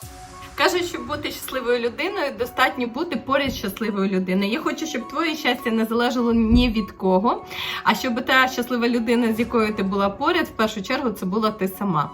Bye. Кажуть, щоб бути щасливою людиною, достатньо бути поряд щасливою людиною. Я хочу, щоб твоє щастя не залежало ні від кого. А щоб та щаслива людина, з якою ти була поряд, в першу чергу це була ти сама.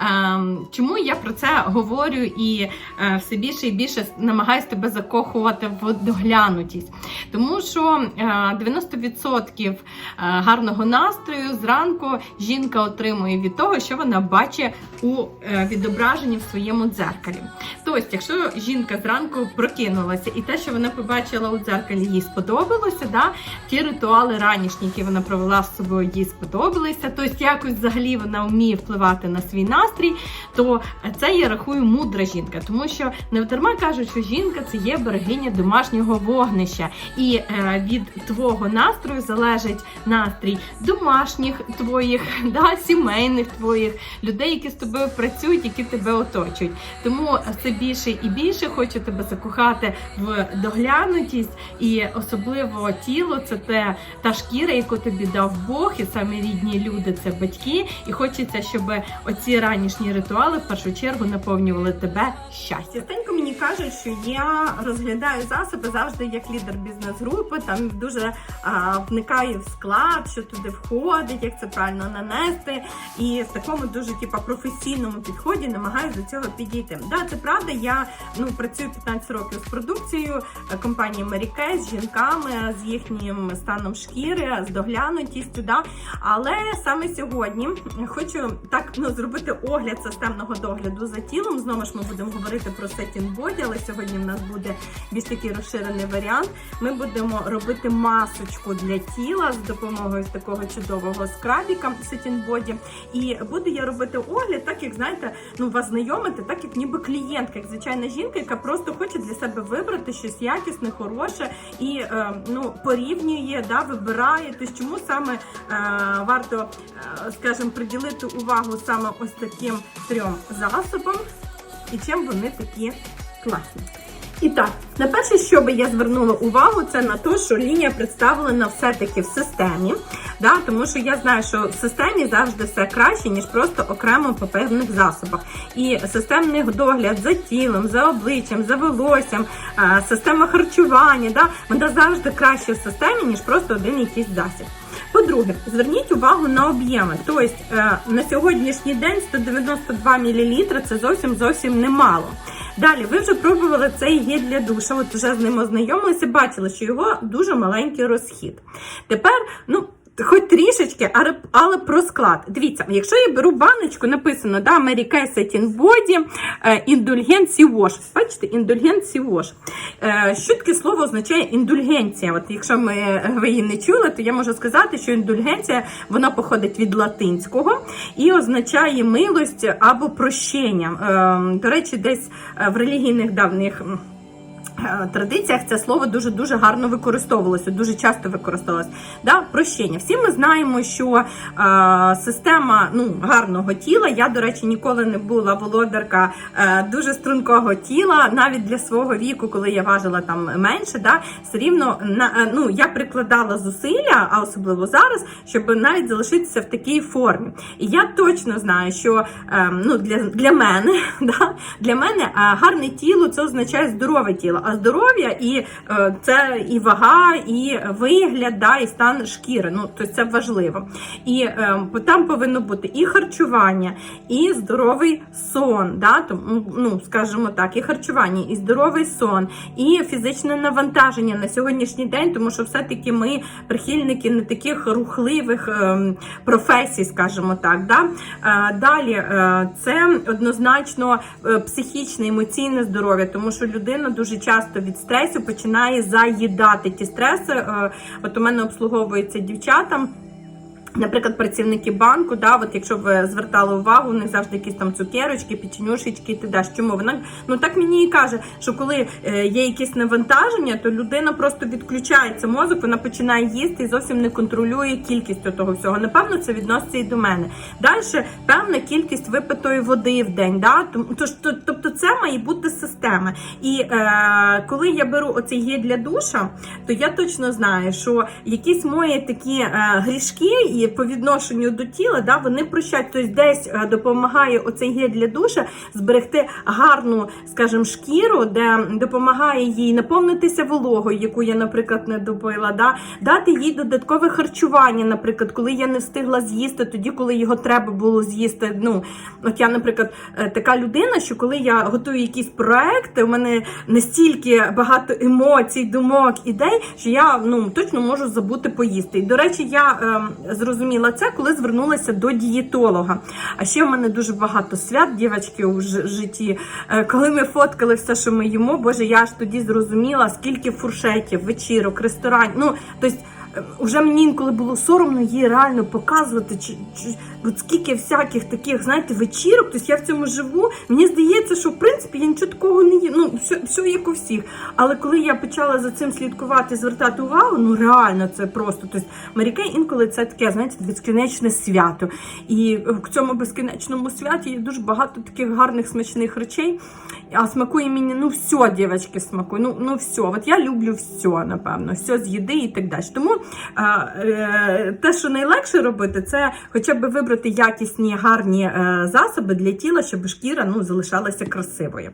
Ем, чому я про це говорю і е, все більше і більше намагаюся тебе закохувати в доглянутість? Тому що е, 90% гарного настрою зранку жінка отримує від того, що вона бачить у е, відображенні в своєму дзеркалі. Тобто, якщо жінка зранку прокинулася і те, що вона побачила у дзеркалі, їй сподобалося, да? ті ритуали ранішні, які вона провела з собою, їй сподобалися. Тобто, якось взагалі вона вміє впливати на свій настрій, то це я рахую мудра жінка, тому що не дарма кажуть, що жінка це є берегиня домашнього вогнища, і е, від твого настрою залежить настрій домашніх твоїх, да, сімейних твоїх людей, які з тобою працюють, які тебе оточують. Тому все більше і більше хочу тебе закохати в доглянутість, і особливо тіло це те та шкіра, яку тобі дав Бог, і саме рідні люди це батьки. І хочеться, щоб оці ранішні ритуали в першу чергу наповнювали тебе щастя. Частенько мені кажуть, що я розглядаю засоби завжди як лідер бізнес-групи, там дуже а, вникаю в склад, що туди входить, як це правильно нанести. І в такому дуже типа професійному підході намагаюся до цього підійти. Да, це правда. Я ну працюю 15 років з продукцією е, компанії Mary Kay, з жінками, з їхнім станом шкіри, з доглянутістю. Да? Але саме сьогодні хочу так ну зробити огляд системного догляду за тілом. Знову ж ми будемо говорити про Setting Body, але сьогодні в нас буде більш такий розширений варіант. Ми будемо робити масочку для тіла з допомогою такого чудового скрабіка Setting Body. І буду я робити огляд, так як знаєте, ну вас знайомити, так як ніби клієнтка, як звичайна жінка, яка просто хоче для себе вибрати щось якісне, хороше і е, ну порівнює, да, вибирає. Тож чому саме е, варто, е, скажімо, приділити увагу саме ось таким трьом засобам і чим вони такі класні. І так, на перше, що би я звернула увагу, це на те, що лінія представлена все-таки в системі. Да, тому що я знаю, що в системі завжди все краще, ніж просто окремо по певних засобах. І системний догляд за тілом, за обличчям, за волоссям, система харчування, да, вона завжди краще в системі, ніж просто один якийсь засіб. По-друге, зверніть увагу на об'єми. Тобто е, на сьогоднішній день 192 мл це зовсім зовсім немало. Далі, ви вже пробували цей гель для душа, от вже з ним ознайомилися, бачили, що його дуже маленький розхід. Тепер, ну. Хоч трішечки, але- але про склад. Дивіться, якщо я беру баночку, написано да, Mary Kay Satin Body е, Indulgent Wash. Бачите, Indulgent Wash. Е, Що таке слово означає індульгенція? От якщо ми, ви її не чули, то я можу сказати, що індульгенція вона походить від латинського і означає милость або прощення. Е, До речі, десь е, в релігійних давніх. Е, Традиціях це слово дуже дуже гарно використовувалося, дуже часто використовувалося. Да? Прощення. Всі ми знаємо, що е, система ну, гарного тіла. Я, до речі, ніколи не була володарка е, дуже стрункого тіла, навіть для свого віку, коли я важила там менше, да, все рівно на, е, ну, я прикладала зусилля, а особливо зараз, щоб навіть залишитися в такій формі. І я точно знаю, що е, ну, для, для мене, да, для мене е, гарне тіло це означає здорове тіло. А здоров'я і е, це і вага, і вигляд, да, і стан шкіри. Ну, тобто це важливо. І е, там повинно бути і харчування, і здоровий сон. Да, тому, ну, скажімо так, і харчування, і здоровий сон, і фізичне навантаження на сьогоднішній день, тому що все-таки ми прихильники не таких рухливих е, професій, скажімо так. Да? Далі це однозначно психічне, емоційне здоров'я, тому що людина дуже часто від стресу починає заїдати ті стреси. Е, От у мене обслуговується дівчата. Наприклад, працівники банку, да, от якщо ви звертали увагу, у них завжди якісь там цукерочки, печенюшечки, ти даш. Чому вона ну так мені і каже, що коли е, є якісь навантаження, то людина просто відключається мозок, вона починає їсти і зовсім не контролює кількість того всього. Напевно, це відноситься і до мене. Далі певна кількість випитої води в день. Да? Тож, то- тобто, це має бути система. І е, коли я беру оцей гель для душа, то я точно знаю, що якісь мої такі е, грішки і по відношенню до тіла, да, вони прощать, тобто десь е, допомагає оцей гель для душа зберегти гарну, скажімо, шкіру, де допомагає їй наповнитися вологою, яку я, наприклад, не добила, да, дати їй додаткове харчування, наприклад, коли я не встигла з'їсти, тоді, коли його треба було з'їсти. Ну, от я, наприклад, е, така людина, що коли я готую якісь проекти, у мене настільки багато емоцій, думок, ідей, що я ну точно можу забути поїсти. І до речі, я е, зрозуміла це, коли звернулася до дієтолога. А ще в мене дуже багато свят, дівчатки, у житті. Е, коли ми фоткали все, що ми їмо, боже, я ж тоді зрозуміла, скільки фуршетів, вечірок, ресторанів. Ну, тобто, Уже мені інколи було соромно їй реально показувати, чи, чи от скільки всяких таких, знаєте, вечірок. Тобто я в цьому живу. Мені здається, що в принципі я нічого такого не їм. Ну, все, все як у всіх. Але коли я почала за цим слідкувати, звертати увагу, ну реально це просто. Тобто Марікей інколи це таке, знаєте, безкінечне свято. І в цьому безкінечному святі є дуже багато таких гарних смачних речей. А смакує мені, ну все, дівчатки, смакує. Ну, ну все. От я люблю все, напевно, все з їди і так далі. Тому е, е, те, що найлегше робити, це хоча б вибрати якісні гарні е, засоби для тіла, щоб шкіра ну, залишалася красивою.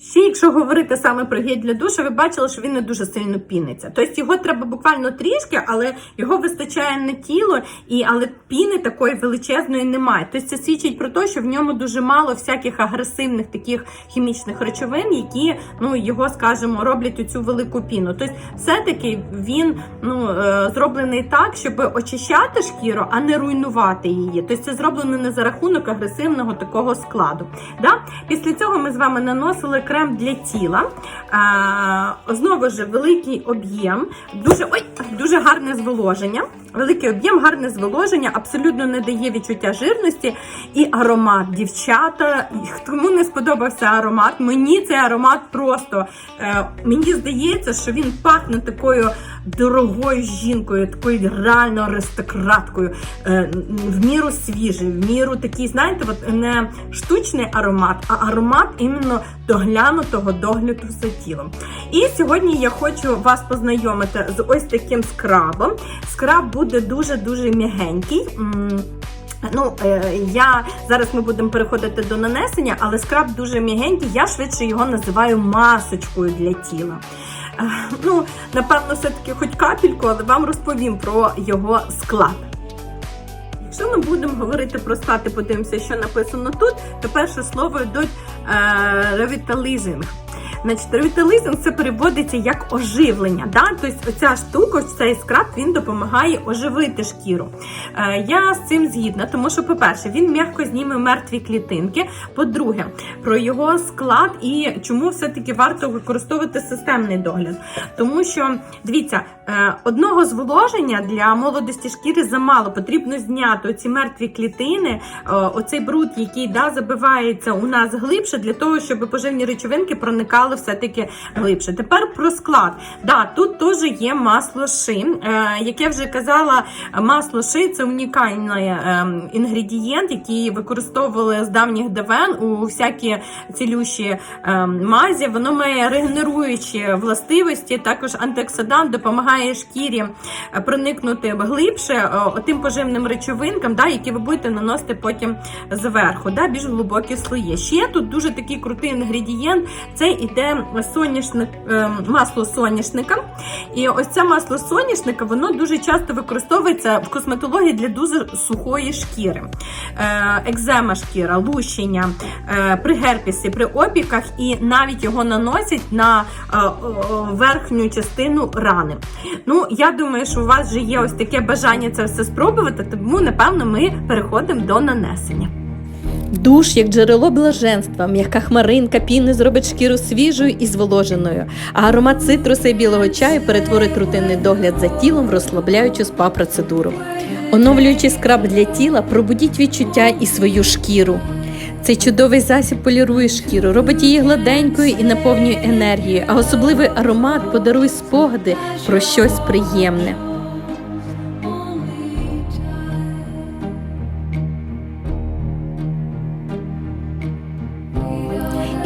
Ще, якщо говорити саме про гель для душу, ви бачили, що він не дуже сильно піниться. Тобто його треба буквально трішки, але його вистачає на тіло, і але піни такої величезної немає. Тобто це свідчить про те, що в ньому дуже мало всяких агресивних таких хімічних речовин, які ну його, скажімо, роблять оцю велику піну. Тобто, все-таки він ну е, зроблений так, щоб очищати шкіру, а не руйнувати її. Тобто це зроблено не за рахунок агресивного такого складу. Да? Після цього ми з вами наносили крем для тіла. Знову ж великий об'єм, дуже ой, дуже гарне зволоження. Великий об'єм, гарне зволоження, абсолютно не дає відчуття жирності і аромат. Дівчата, кому не сподобався аромат, мені цей аромат просто е, мені здається, що він пахне такою дорогою жінкою, такою реально аристократкою, е, в міру свіжий, в міру такий, знаєте, от не штучний аромат, а аромат іменно доглянутого догляду за тілом. І сьогодні я хочу вас познайомити з ось таким скрабом. Скраб буде дуже-дуже м'ягенький. Ну, е, я зараз ми будемо переходити до нанесення, але скраб дуже м'ягенький. Я швидше його називаю масочкою для тіла. Е, Ну, напевно, все-таки хоч капельку, але вам розповім про його склад. Якщо ми будемо говорити про склад і подивимося, що написано тут, то перше слово йдуть е, ревіталізинг. Значить, ревіталізм це переводиться як оживлення. Да? Тобто оця штука, цей скраб, він допомагає оживити шкіру. Е, я з цим згідна, тому що, по-перше, він м'яко зніме мертві клітинки. По-друге, про його склад і чому все-таки варто використовувати системний догляд. Тому що, дивіться, е, одного зволоження для молодості шкіри замало. Потрібно зняти оці мертві клітини, е, оцей бруд, який да, забивається у нас глибше, для того, щоб поживні речовинки проникали все-таки глибше. Тепер про склад. Да, тут теж є масло ши. Е, як я вже казала, масло ши це унікальний е, інгредієнт, який використовували з давніх давен у всякі цілющі е, мазі. Воно має регенеруючі властивості, також антиоксидант допомагає шкірі проникнути глибше е, тим поживним речовинкам, да, які ви будете наносити потім зверху, да, більш глибокі слої. Ще тут дуже такий крутий інгредієнт. Це іде соняшник, е, масло соняшника. І ось це масло соняшника, воно дуже часто використовується в косметології для дуже сухої шкіри. Е, екзема шкіра, лущення, е, при герпісі, при опіках, і навіть його наносять на верхню частину рани. Ну, я думаю, що у вас вже є ось таке бажання це все спробувати, тому напевно ми переходимо до нанесення. Душ як джерело блаженства, м'яка хмаринка піни зробить шкіру свіжою і зволоженою, а аромат цитруса і білого чаю перетворить рутинний догляд за тілом в розслабляючу спа-процедуру. Оновлюючи скраб для тіла, пробудіть відчуття і свою шкіру. Цей чудовий засіб полірує шкіру, робить її гладенькою і наповнює енергією, а особливий аромат подарує спогади про щось приємне.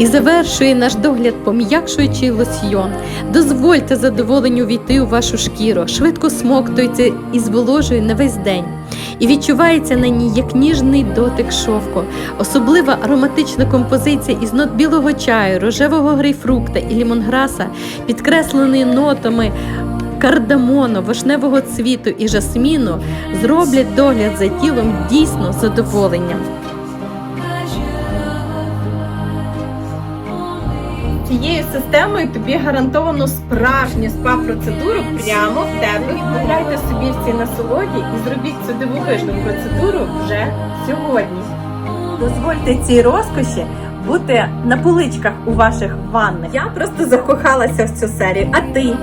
І завершує наш догляд пом'якшуючий лосьйон. Дозвольте задоволенню війти у вашу шкіру, швидко смоктується і зволожує на весь день. І відчувається на ній як ніжний дотик шовку, особлива ароматична композиція із нот білого чаю, рожевого грейпфрукта і лімонграса, підкреслений нотами кардамону, вишневого цвіту і жасміну, зроблять догляд за тілом дійсно задоволенням. Цією системою тобі гарантовано справжню спа-процедуру прямо в тебе. Відмовляйте собі в цій насолоді і зробіть цю дивовижну процедуру вже сьогодні. Дозвольте цій розкоші бути на поличках у ваших ваннах. Я просто закохалася в цю серію. А ти?